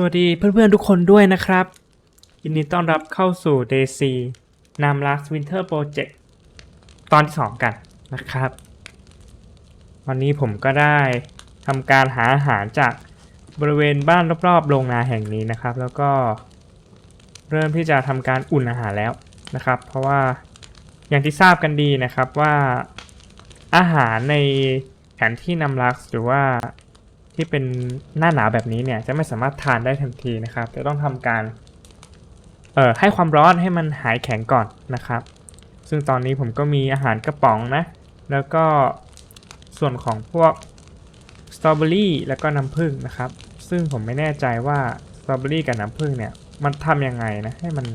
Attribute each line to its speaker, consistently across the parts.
Speaker 1: สวัสดีเพื่อนๆทุกคนด้วยนะครับ ยินดีต้อนรับเข้าสู่ Day 4 Nam Last Winter Project ตอนที่ 2 กันนะครับ วันนี้ผมก็ได้ทำการหาอาหารจากบริเวณบ้านรอบๆโรงนาแห่งนี้นะครับ แล้วก็เริ่มที่จะทำการอุ่นอาหารแล้วนะครับ เพราะว่าอย่างที่ทราบกันดีนะครับว่าอาหารในแผนที่นำลักหรือว่า ที่เป็นหน้าหนาวแบบนี้เนี่ยจะไม่สามารถทานได้ทันทีนะครับ จะต้องทำการเอ่อให้ความร้อนให้มันหายแข็งก่อนนะครับ ซึ่งตอนนี้ผมก็มีอาหารกระป๋องนะ แล้วก็ส่วนของพวกสตรอเบอรี่แล้วก็น้ำผึ้งนะครับ ซึ่งผมไม่แน่ใจว่าสตรอเบอรี่กับน้ำผึ้งเนี่ยมันทำยังไงนะให้มัน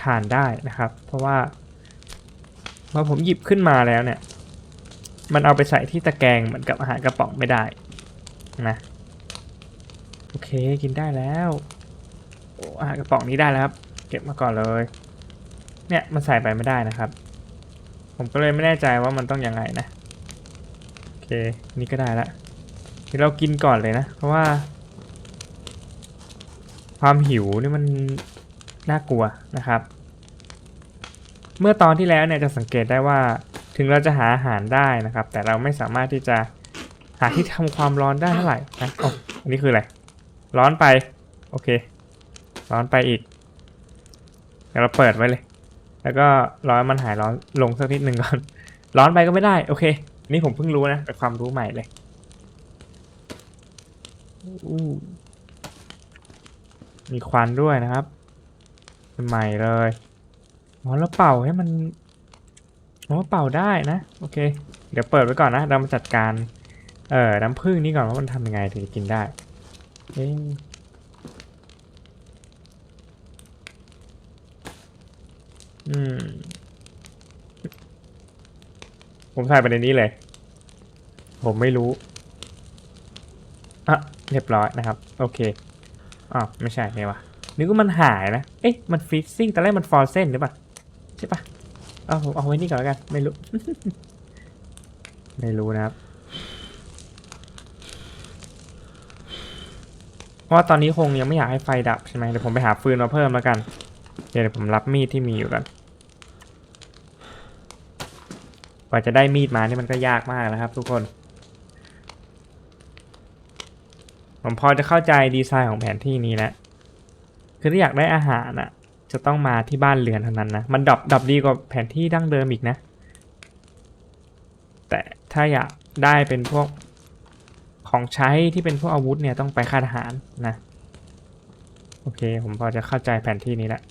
Speaker 1: ทานได้นะครับ เพราะว่าพอผมหยิบขึ้นมาแล้วเนี่ย มันเอาไปใส่ที่ตะแกรงเหมือนกับอาหารกระป๋องไม่ได้ นะ โอเคกินได้แล้วโอ้อาหกระป๋องนี้ได้แล้วครับ เก็บมาก่อนเลย เนี่ยมันใส่ไปไม่ได้นะครับ ผมก็เลยไม่แน่ใจว่ามันต้องยังไงนะ โอเค นี่ก็ได้ละเดี๋ยวเรากินก่อนเลยนะ เพราะว่า ความหิวนี่มันน่ากลัวนะครับ เมื่อตอนที่แล้วเนี่ยจะสังเกตได้ว่าถึงเราจะหาอาหารได้นะครับ แต่เราไม่สามารถที่จะ หาที่ทำความร้อนได้เท่าไหร่นะโอ้อันนี้คืออะไร ร้อนไป โอเค ร้อนไปอีกเดี๋ยวเราเปิดไว้เลย แล้วก็ร้อนมันหายร้อนลงสักนิดหนึ่งก่อน ร้อนไปก็ไม่ได้ โอเค นี่ผมเพิ่งรู้นะเป็นความรู้ใหม่เลยอู้มีควันด้วยนะครับเป็นใหม่เลยอ๋อแล้วเป่าให้มันอ๋อเป่าได้นะ โอเค เดี๋ยวเปิดไว้ก่อนนะ เรามาจัดการ เอ่อน้ำผึ้งนี่ก่อนว่ามันทำยังไงถึงจะกินได้เอ๊ะอืม ผมใส่ไปในนี้เลย ผมไม่รู้อะเรียบร้อยนะครับ โอเคอ้าวไม่ใช่ไงวะนึกว่ามันหายนะ เอ๊ะ มันฟรีซิ่งตอนแรกมันฟอร์เซนหรือเปล่า ใช่ปะเอาผมเอาไว้นี่ก่อนแล้วกัน ไม่รู้ ไม่รู้นะครับ เพราะว่าตอนนี้คงยังไม่อยากให้ไฟดับใช่ไหมเดี๋ยวผมไปหาฟืนมาเพิ่มแล้วกัน เดี๋ยวผมรับมีดที่มีอยู่กันกว่าจะได้มีดมานี่มันก็ยากมากนะครับ ทุกคน ผมพอจะเข้าใจดีไซน์ของแผนที่นี้แล้วคือถ้าอยากได้อาหารอะ จะต้องมาที่บ้านเรือนเท่านั้นนะ มันดับดับดีกว่าแผนที่ดั้งเดิมอีกนะ แต่ถ้าอยากได้เป็นพวก ของใช้ที่เป็นพวกอาวุธเนี่ยต้องไปค่ายทหารนะ โอเค ผมพอจะเข้าใจแผนที่นี้แล้ว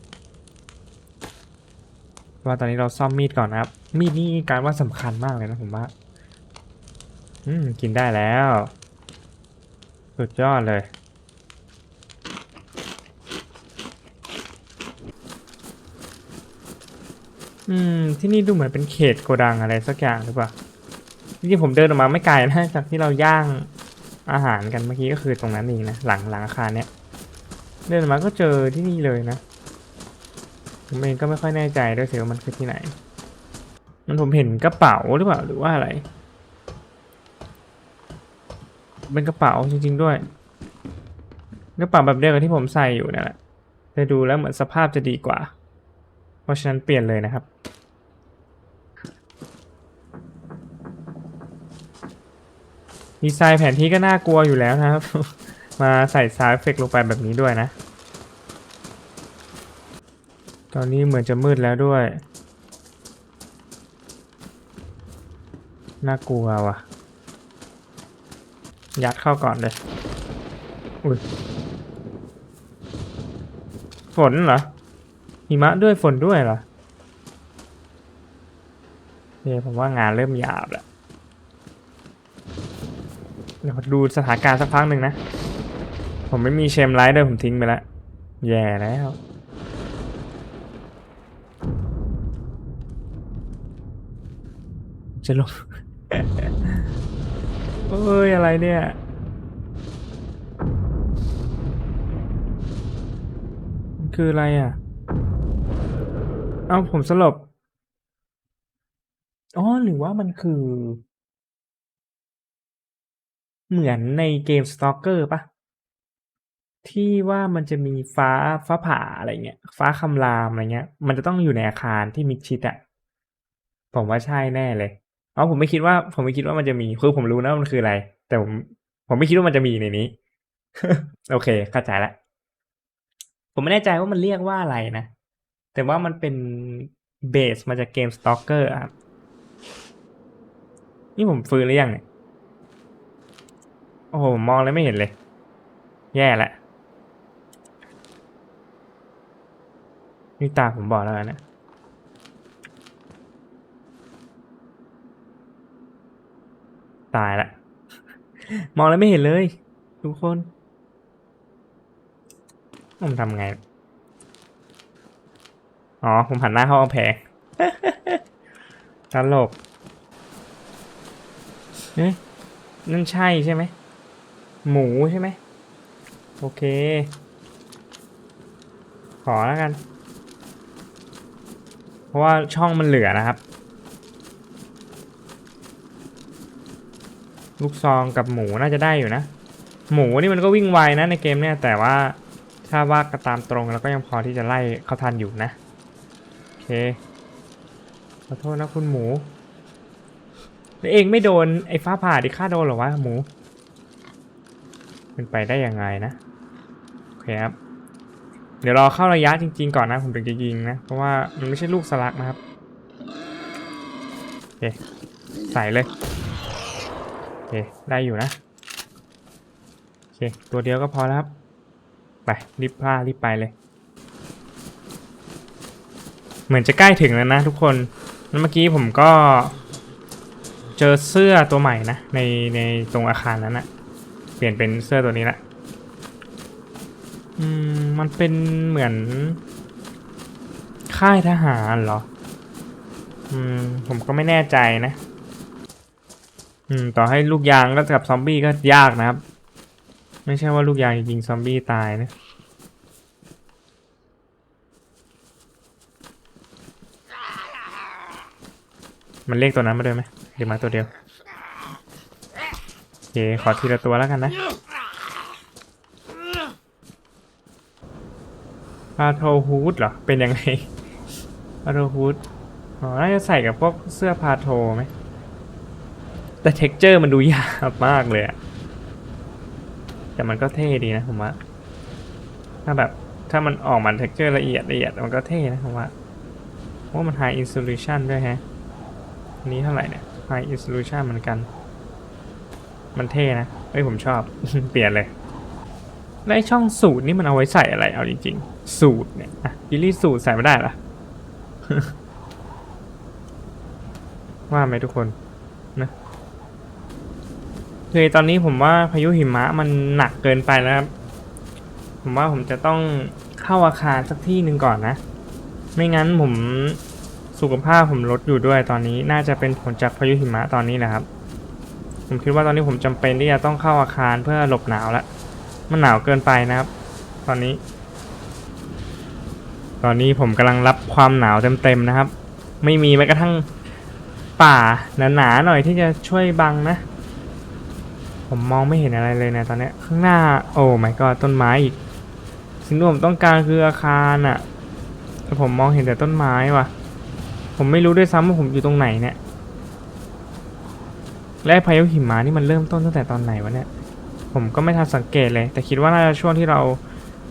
Speaker 1: ว่าตอนนี้เราซ่อมมีดก่อนนะครับ มีดนี่การว่าสำคัญมากเลยนะผมว่า อืม กินได้แล้ว สุดยอดเลยอืม ที่นี่ดูเหมือนเป็นเขตโกดังอะไรสักอย่างหรือเปล่าจริงๆผมเดินออกมาไม่ไกลนะจากที่เราย่าง อาหารกันเมื่อกี้ก็คือตรงนั้นเองนะหลังหลังอาคารเนี้ยเดินมาก็เจอที่นี่เลยนะผมเองก็ไม่ค่อยแน่ใจด้วยสิว่ามันคือที่ไหน มันผมเห็นกระเป๋าหรือเปล่าหรือว่าอะไรเป็นกระเป๋าจริง ๆ ด้วยกระเป๋าแบบเดียวกับที่ผมใส่อยู่นั่นแหละแต่ดูแล้วเหมือนสภาพจะดีกว่า เพราะฉะนั้นเปลี่ยนเลยนะครับ ดีไซน์แผนที่ก็น่ากลัวอยู่แล้วนะครับ มาใส่ซาวเอฟเฟกต์ลงไปแบบนี้ด้วยนะ ตอนนี้เหมือนจะมืดแล้วด้วย น่ากลัวว่ะ ยัดเข้าก่อนเลย อุ้ย ฝนเหรอ หิมะด้วยฝนด้วยเหรอเนี่ยผมว่างานเริ่มหยาบแล้ว ดี๋ยวดูสถานการณ์สักพักหนึ่งนะ ผมไม่มีเชมไลท์ด้วยผมทิ้งไปแล้ว แย่แล้วจะลงเอ้ย อะไรเนี่ยมันคืออะไรอะ เอ้าผมสลบ อ๋อ หรือว่ามันคือ เหมือนในเกม Stalker ปะที่ว่ามันจะมีฟ้าฟ้าผ่าอะไรเงี้ย ฟ้าคำรามอะไรเงี้ย มันจะต้องอยู่ในอาคารที่มิดชิดอะผมว่าใช่แน่เลยอ๋อผมไม่คิดว่า ผมไม่คิดว่ามันจะมีคือผมรู้นะว่ามันคืออะไร แต่ผมผมไม่คิดว่ามันจะมีในนี้ โอเคเข้าใจละผมไม่แน่ใจว่ามันเรียกว่าอะไรนะ แต่ว่ามันเป็นเบสมาจากเกม Stalker อะครับนี่ผมฟื้นหรือยังเนี่ย โอ้โห มองแล้วไม่เห็นเลย แย่ละนี่ตาผมบอกแล้วนะตายละ มองแล้วไม่เห็นเลย ทุกคนผมทำไง อ๋อ ผมหันหน้าเข้าแพงตลกเอ๊ะนั่นใช่ใช่ไหม หมูใช่ไหมโอเค ขอแล้วกัน เพราะว่าช่องมันเหลือนะครับ ลูกซองกับหมูน่าจะได้อยู่นะ หมูนี่มันก็วิ่งไวนะในเกมเนี่ย แต่ว่าถ้าว่ากันตามตรงแล้วก็ยังพอที่จะไล่เขาทันอยู่นะ โอเค ขอโทษนะคุณหมูแล้วเองไม่โดนไอ้ฟ้าผ่าดิค่าโดนเหรอวะหมู เป็นไปได้ยังไงนะโอเคครับเดี๋ยวรอเข้าระยะจริง ๆ ก่อนนะผมถึงจะยิงนะ เพราะว่ามันไม่ใช่ลูกสลักนะครับโอเคใส่เลยโอเคได้อยู่นะโอเคตัวเดียวก็พอแล้วครับไปรีบพลารีบไปเลย เหมือนจะใกล้ถึงแล้วนะทุกคนแล้วเมื่อกี้ผมก็ เจอเสื้อตัวใหม่นะในในตรงอาคารนั้นนะ เปลี่ยนเป็นเสื้อตัวนี้ละอืมมันเป็นเหมือน ค่ายทหารเหรอ อืม ผมก็ไม่แน่ใจนะ อืม ต่อให้ลูกยางก็กับซอมบี้ก็ยากนะครับ ไม่ใช่ว่าลูกยางยิงซอมบี้ตายนะมันเรียกตัวนั้นมาด้วยไหมเดี๋ยวมาตัวเดียว ขอทีละตัวแล้วกันนะพาโทฮูดเหรอ เป็นยังไงพาโทฮูดอ๋อ น่าจะใส่กับพวกเสื้อพาโทไหม แต่เท็กเจอร์มันดูยากมากเลยอะแต่มันก็เท่ดีนะผมว่า ถ้าแบบ ถ้ามันออกมาเท็กเจอร์ละเอียดละเอียดมันก็เท่นะผมว่าเพราะว่ามัน high resolution ด้วยแฮะ อันนี้เท่าไหร่เนี่ย high resolution เหมือนกัน มันเท่นะเอ้ยผมชอบ เปลี่ยนเลยแล้วไอช่องสูตรนี่มันเอาไว้ใส่อะไรเอาจริงๆ สูตรเนี่ยอะบิลลี่สูตรใส่ไม่ได้หรอว่าไหมทุกคนนะคือตอนนี้ผมว่าพายุหิมะมันหนักเกินไปแล้วครับผมว่าผมจะต้องเข้าอาคารสักที่หนึ่งก่อนนะ ไม่งั้นผมสุขภาพผมลดอยู่ด้วยตอนนี้ น่าจะเป็นผลจากพายุหิมะตอนนี้แหละครับ ผมคิดว่าตอนนี้ผมจำเป็นที่จะต้องเข้าอาคารเพื่อหลบหนาวแล้วมันหนาวเกินไปนะครับ ตอนนี้ ตอนนี้ผมกำลังรับความหนาวเต็มๆนะครับ ไม่มีแม้กระทั่งป่าหนาๆหน่อยที่จะช่วยบังนะ ผมมองไม่เห็นอะไรเลยนะตอนนี้ข้างหน้า โอ้ my god ต้นไม้อีก สิ่งที่ผมต้องการคืออาคารอะแต่ผมมองเห็นแต่ต้นไม้ว่ะ ผมไม่รู้ด้วยซ้ำว่าผมอยู่ตรงไหนเนี่ย และพายุหิมะนี่มันเริ่มต้นตั้งแต่ตอนไหนวะเนี่ย ผมก็ไม่ทันสังเกตเลย แต่คิดว่าน่าจะช่วงที่เรา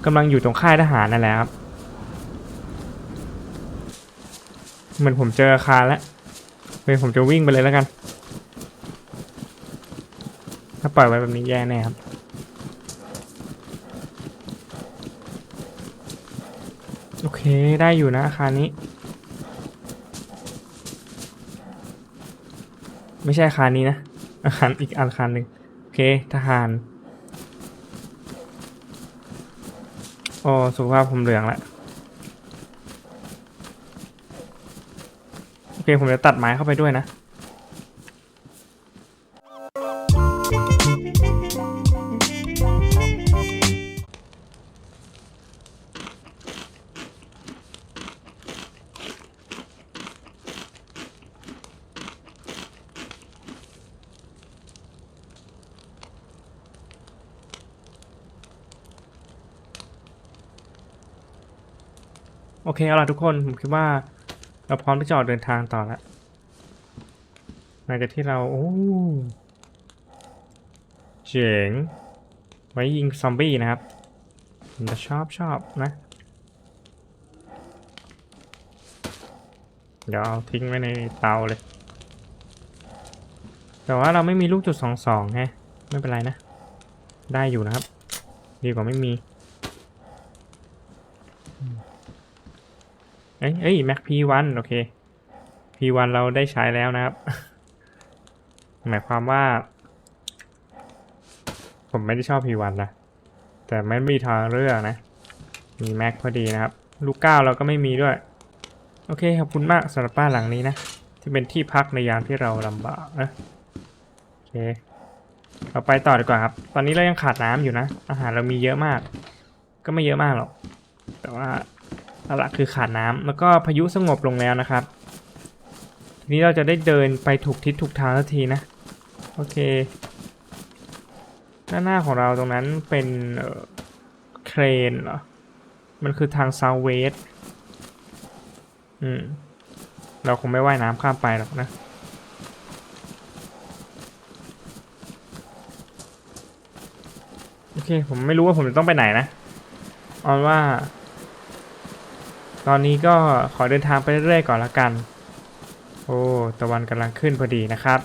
Speaker 1: กำลังอยู่ตรงค่ายทหารนั่นแหละครับ เหมือนผมเจออาคารแล้วเลยผมจะวิ่งไปเลยแล้วกัน ถ้าปล่อยไว้แบบนี้แย่แน่ครับโอเคได้อยู่นะอาคารนี้ ไม่ใช่อาคารนี้นะอาคารอีกอาคารหนึ่งโอเคทหารโอ้สุขภาพผมเหลืองแล้วโอเคผมจะตัดไม้เข้าไปด้วยนะ โอเคเอาล่ะทุกคน ผมคิดว่า เราพร้อมที่จะออกเดินทางต่อแล้วหลังจากที่เราโอ้เจ๋งไว้ยิงซอมบี้นะครับผมจะชอบชอบนะ เดี๋ยวเอาทิ้งไว้ในเตาเลย แต่ว่าเราไม่มีลูกจุดสองสองไงไม่เป็นไรนะ ได้อยู่นะครับ ดีกว่าไม่มี เอ้ยเอ้ยแม็กพีวันโอเคพีวันเราได้ใช้แล้วนะครับ หมายความว่า ผมไม่ได้ชอบพีวันนะแต่ไม่มีทางเลือกนะ มีแม็กพอดีนะครับ ลูกเก้าเราก็ไม่มีด้วย โอเคขอบคุณมากสำหรับบ้านหลังนี้นะ ที่เป็นที่พักในยามที่เราลำบากนะโอเคเราไปต่อดีกว่าครับ ตอนนี้เรายังขาดน้ำอยู่นะ อาหารเรามีเยอะมาก ก็ไม่เยอะมากหรอก แต่ว่า หลักคือขาดน้ำแล้วก็พายุสงบลงแล้วนะครับ ทีนี้เราจะได้เดินไปถูกทิศถูกทางสักทีนะ โอเค ด้านหน้าของเราตรงนั้นเป็นเครนเหรอ มันคือทางซาวเวสอืม เราคงไม่ว่ายน้ำข้ามไปหรอกนะโอเค ผมไม่รู้ว่าผมจะต้องไปไหนนะเอานว่า ตอนนี้ก็ขอเดินทางไปเรื่อยๆก่อนละกัน โอ้ตะวันกำลังขึ้นพอดีนะครับ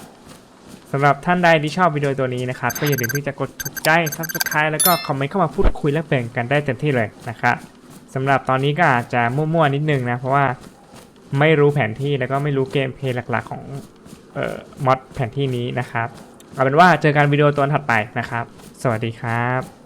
Speaker 1: สำหรับท่านใดที่ชอบวิดีโอตัวนี้นะครับ ก็อย่าลืมที่จะกดถูกใจ subscribe แล้วก็คอมเมนต์เข้ามาพูดคุยและแบ่งกันได้เต็มที่เลยนะครับสำหรับตอนนี้ก็อาจจะมั่วๆนิดนึงนะ เพราะว่าไม่รู้แผนที่แล้วก็ไม่รู้เกมเพลย์หลักๆของเอ่อมอดแผนที่นี้นะครับ เอาเป็นว่าเจอกันวิดีโอตัวถัดไปนะครับ สวัสดีครับ